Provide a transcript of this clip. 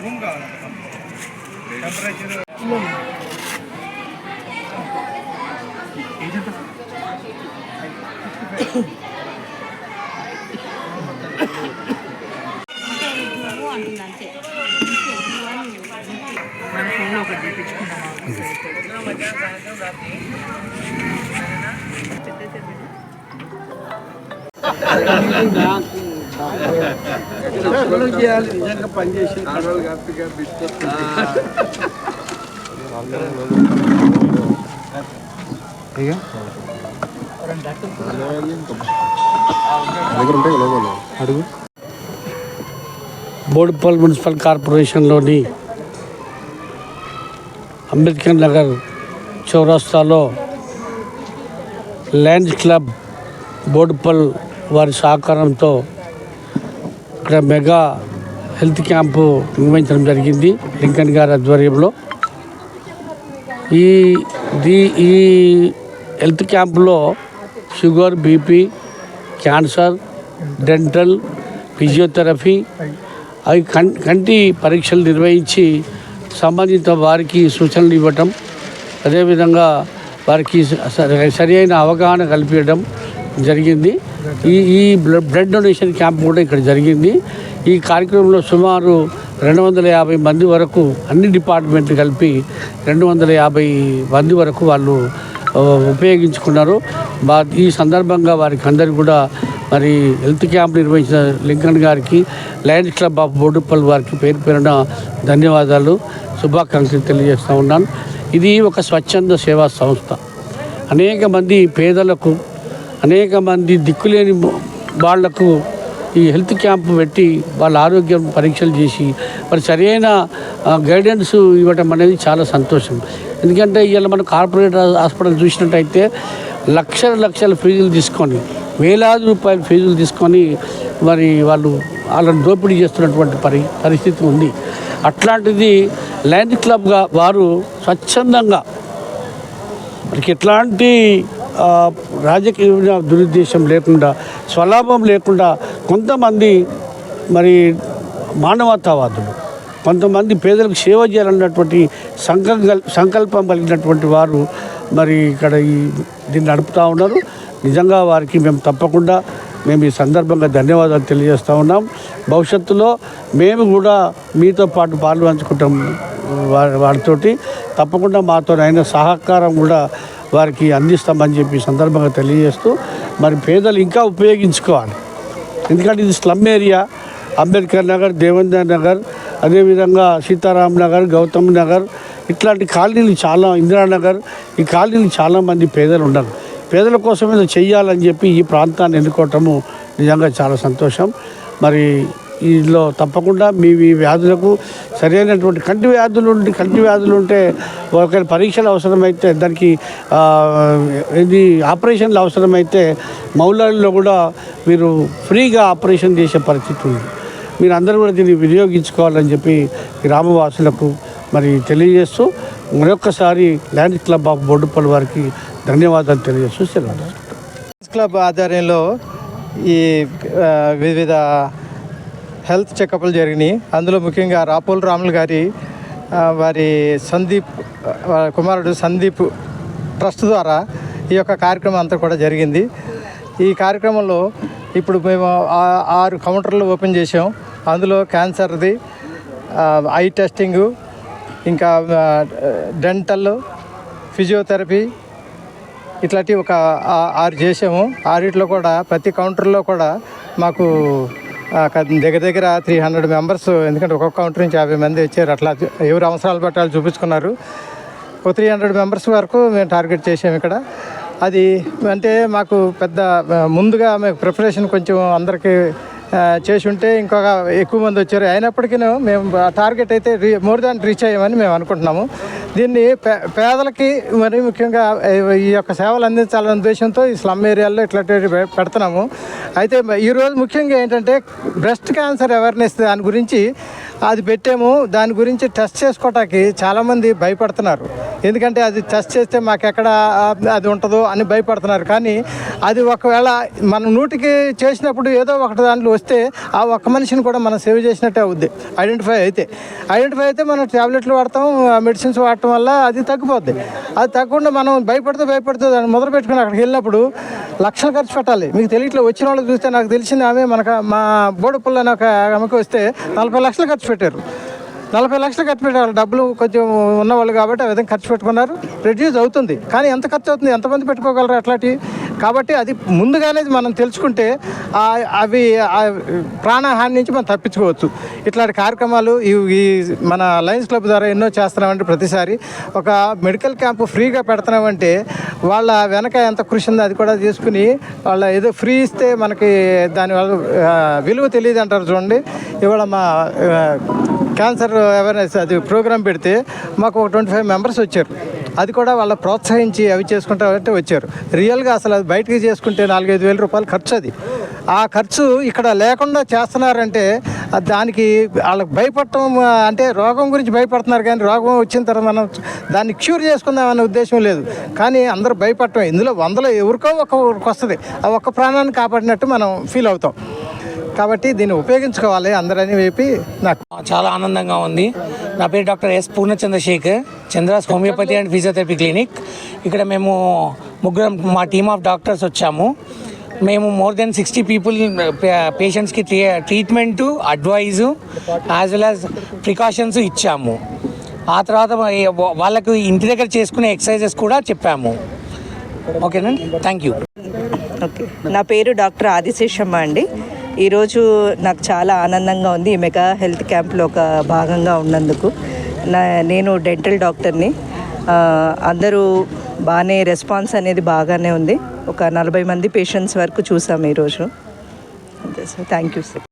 Room కావాలి temperature అంతే చేయాలి నిజంగా పనిచేసి బోడుపల్ మున్సిపల్ కార్పొరేషన్లోని అంబేద్కర్ నగర్ చౌరస్తాలో ల్యాండ్ క్లబ్ బోడుపల్ వారి సహకారంతో ఇక్కడ మెగా హెల్త్ క్యాంపు నిర్వహించడం జరిగింది లింకన్ గారి ఆధ్వర్యంలో. ఈ దీ ఈ హెల్త్ క్యాంపులో sugar BP cancer dental physiotherapy అవి కం కంటి పరీక్షలు నిర్వహించి సంబంధిత వారికి సూచనలు ఇవ్వటం అదేవిధంగా వారికి స- సరి అయిన అవగాహన కల్పించడం జరిగింది. ఈ ఈ బ్లడ్ బ్లడ్ డొనేషన్ క్యాంప్ కూడా ఇక్కడ జరిగింది. ఈ కార్యక్రమంలో సుమారు రెండు వందల యాభై మంది వరకు అన్ని డిపార్ట్మెంట్లు కలిపి రెండు వందల యాభై మంది వరకు వాళ్ళు ఉపయోగించుకున్నారు. ఈ సందర్భంగా వారికి అందరికీ కూడా మరి హెల్త్ క్యాంప్ నిర్వహించిన లింకన్ గారికి లయన్స్ క్లబ్ ఆఫ్ బోడుపల్ వారికి పేరు పేరున ధన్యవాదాలు శుభాకాంక్షలు తెలియజేస్తూ ఉన్నాను. ఇది ఒక స్వచ్ఛంద సేవా సంస్థ. అనేక మంది పేదలకు అనేక మంది దిక్కులేని వాళ్ళకు ఈ హెల్త్ క్యాంప్ పెట్టి వాళ్ళ ఆరోగ్యం పరీక్షలు చేసి మరి సరైన గైడెన్స్ ఇవ్వటం అనేది చాలా సంతోషం. ఎందుకంటే ఇవాళ మనం కార్పొరేట్ హాస్పిటల్ చూసినట్టయితే లక్షల లక్షల ఫీజులు తీసుకొని వేలాది రూపాయల ఫీజులు తీసుకొని మరి వాళ్ళు వాళ్ళని దోపిడీ చేస్తున్నటువంటి పరి పరిస్థితి ఉంది. అట్లాంటిది లయన్స్ క్లబ్గా వారు స్వచ్ఛందంగా మనకి ఎట్లాంటి రాజకీయ దురుద్దేశం లేకుండా స్వలాభం లేకుండా కొంతమంది మరి మానవతావాదులు కొంతమంది పేదలకు సేవ చేయాలన్నటువంటి సంకల్ప సంకల్పం కలిగినటువంటి వారు మరి ఇక్కడ ఈ దీన్ని నడుపుతూ ఉన్నారు. నిజంగా వారికి మేము తప్పకుండా మేము ఈ సందర్భంగా ధన్యవాదాలు తెలియజేస్తూ ఉన్నాం. భవిష్యత్తులో మేము కూడా మీతో పాటు పాలు పంచుకుంటాం వారి వారితోటి. తప్పకుండా మాతో అయిన సహకారం కూడా వారికి అందిస్తామని చెప్పి సందర్భంగా తెలియజేస్తూ మరి పేదలు ఇంకా ఉపయోగించుకోవాలి. ఎందుకంటే ఇది స్లమ్ ఏరియా. అంబేద్కర్ నగర్ దేవేందర్ నగర్ అదేవిధంగా సీతారాం నగర్ గౌతమ్ నగర్ ఇట్లాంటి కాలనీలు చాలా ఇందిరానగర్ ఈ కాలనీలు చాలామంది పేదలు ఉండరు. పేదల కోసం ఏదో చెయ్యాలని చెప్పి ఈ ప్రాంతాన్ని ఎన్నుకోవటము నిజంగా చాలా సంతోషం. మరి ఇందులో తప్పకుండా మీ ఈ వ్యాధులకు సరైనటువంటి కంటి వ్యాధులు ఉండి కంటి వ్యాధులు ఉంటే ఒకవేళ పరీక్షలు అవసరమైతే దానికి ఇది ఆపరేషన్లు అవసరమైతే మౌలాల్లో కూడా మీరు ఫ్రీగా ఆపరేషన్ చేసే పరిస్థితి ఉంది. మీరు అందరూ కూడా దీన్ని వినియోగించుకోవాలని చెప్పి గ్రామవాసులకు మరి తెలియజేస్తూ మరొకసారి ల్యాండ్ క్లబ్ ఆఫ్ బొడ్డుపల్లి వారికి ధన్యవాదాలు తెలియజేస్తూ సెలవు క్లబ్ ఆధ్వర్యంలో ఈ వివిధ హెల్త్ చెకప్లు జరిగినాయి. అందులో ముఖ్యంగా రాపోల్ రాములు గారి వారి సందీప్ కుమారుడు సందీప్ ట్రస్ట్ ద్వారా ఈ యొక్క కార్యక్రమం అంతా కూడా జరిగింది. ఈ కార్యక్రమంలో ఇప్పుడు మేము ఆరు కౌంటర్లు ఓపెన్ చేసాం అందులో క్యాన్సర్ది ఐ టెస్టింగు ఇంకా డెంటల్ ఫిజియోథెరపీ ఇట్లాంటి ఒక ఆరు చేసాము ఆరిట్లో కూడా ప్రతి కౌంటర్లో కూడా మాకు దగ్గర దగ్గర త్రీ హండ్రెడ్ మెంబర్స్ ఎందుకంటే ఒక్కొక్క కౌంటర్ నుంచి యాభై మంది వచ్చారు. అట్లా ఎవరు అవసరాలు పట్టాలు చూపించుకున్నారు. ఒక త్రీ హండ్రెడ్ మెంబర్స్ వరకు మేము టార్గెట్ చేసాము ఇక్కడ. అది అంటే మాకు పెద్ద ముందుగా మేము ప్రిపరేషన్ కొంచెం అందరికీ చేసి ఉంటే ఇంకొక ఎక్కువ మంది వచ్చారు. అయినప్పటికీ మేము టార్గెట్ అయితే రీ మోర్ దాన్ రీచ్ అయ్యామని మేము అనుకుంటున్నాము. దీన్ని పే పేదలకి మరి ముఖ్యంగా ఈ- యొక్క సేవలు అందించాలనే ఉద్దేశంతో ఈ స్లమ్ ఏరియాల్లో ఇట్లాంటివి పెడుతున్నాము. అయితే ఈరోజు ముఖ్యంగా ఏంటంటే బ్రెస్ట్ క్యాన్సర్ అవేర్నెస్ దాని గురించి అది పెట్టాము. దాని గురించి టెస్ట్ చేసుకోవటానికి చాలామంది భయపడుతున్నారు. ఎందుకంటే అది టెస్ట్ చేస్తే మాకు ఎక్కడ అది ఉంటుందో అని భయపడుతున్నారు. కానీ అది ఒకవేళ మనం నూటికి చేసినప్పుడు ఏదో ఒకటి దాంట్లో వస్తే ఆ ఒక్క మనిషిని కూడా మనం సేవ్ చేసినట్టే అవుద్ది. ఐడెంటిఫై అయితే. ఐడెంటిఫై అయితే మనం ట్యాబ్లెట్లు వాడతాం మెడిసిన్స్ వాడటం వల్ల అది తగ్గిపోద్ది. అది తగ్గకుండా మనం భయపడితే భయపడితే దాన్ని మొదలు పెట్టుకుని అక్కడికి వెళ్ళినప్పుడు లక్షలు ఖర్చు పెట్టాలి. మీకు తెలియట్లో వచ్చిన వాళ్ళు చూస్తే నాకు తెలిసింది ఆమె మనకు మా బోడపుల్ల అని ఒక ఆమెకు వస్తే నలభై లక్షలు ఖర్చు పెట్టారు. నలభై లక్షలు ఖర్చు పెట్టారు డబ్బులు కొంచెం ఉన్నవాళ్ళు కాబట్టి ఆ విధంగా ఖర్చు పెట్టుకున్నారు. రెడ్యూస్ అవుతుంది. కానీ ఎంత ఖర్చు అవుతుంది? ఎంతమంది పెట్టుకోగలరు అట్లాంటి? కాబట్టి అది ముందుగానే మనం తెలుసుకుంటే అవి ప్రాణహాని నుంచి మనం తప్పించుకోవచ్చు. ఇట్లాంటి కార్యక్రమాలు ఈ ఈ మన లయన్స్ క్లబ్ ద్వారా ఎన్నో చేస్తున్నామంటే ప్రతిసారి ఒక మెడికల్ క్యాంపు ఫ్రీగా పెడుతున్నామంటే వాళ్ళ వెనక ఎంత కృషి ఉందో అది కూడా తీసుకుని వాళ్ళ ఏదో ఫ్రీ ఇస్తే మనకి దానివల్ల విలువ తెలియదు అంటారు చూడండి. ఇవాళ మా క్యాన్సర్ అవేర్నెస్ అది ప్రోగ్రామ్ పెడితే మాకు ఒక ట్వంటీ ఫైవ్ మెంబర్స్ వచ్చారు. అది కూడా వాళ్ళ ప్రోత్సహించి అవి చేసుకుంటామంటే వచ్చారు. రియల్గా అసలు అది బయటకి చేసుకుంటే నాలుగైదు వేల రూపాయలు ఖర్చు అది. ఆ ఖర్చు ఇక్కడ లేకుండా చేస్తున్నారంటే దానికి వాళ్ళకి భయపడటం అంటే రోగం గురించి భయపడుతున్నారు కానీ రోగం వచ్చిన తర్వాత మనం దాన్ని క్యూర్ చేసుకుందామనే ఉద్దేశం లేదు. కానీ అందరూ భయపడటం ఇందులో వందలో ఎవరికో ఒక్కొక్కరికి వస్తుంది. ఆ ఒక్క ప్రాణాన్ని కాపాడినట్టు మనం ఫీల్ అవుతాం. కాబట్టి దీన్ని ఉపయోగించుకోవాలి అందరని చెప్పి నాకు. చాలా ఆనందంగా ఉంది. నా పేరు doctor S Purnachandrasekhar. Chandras homeopathy and physiotherapy clinic. ఇక్కడ మేము ముగ్గురం మా టీమ్ ఆఫ్ డాక్టర్స్ వచ్చాము. మేము మోర్ దెన్ సిక్స్టీ పీపుల్ పేషెంట్స్కి treatment advice as well as precautions ఇచ్చాము. ఆ తర్వాత వాళ్ళకు ఇంటి దగ్గర చేసుకునే ఎక్సర్సైజెస్ కూడా చెప్పాము. ఓకేనండి? Thank you okay. నా పేరు డాక్టర్ ఆదిశేషమ్మ అండి. ఈరోజు నాకు చాలా ఆనందంగా ఉంది. ఈ మెగా హెల్త్ క్యాంప్లో ఒక భాగంగా ఉన్నందుకు. నా నేను డెంటల్ డాక్టర్ని. అందరూ బాగానే రెస్పాన్స్ అనేది బాగానే ఉంది. ఒక నలభై మంది పేషెంట్స్ వరకు చూసాం ఈరోజు. అంతే సార్. Thank you sir.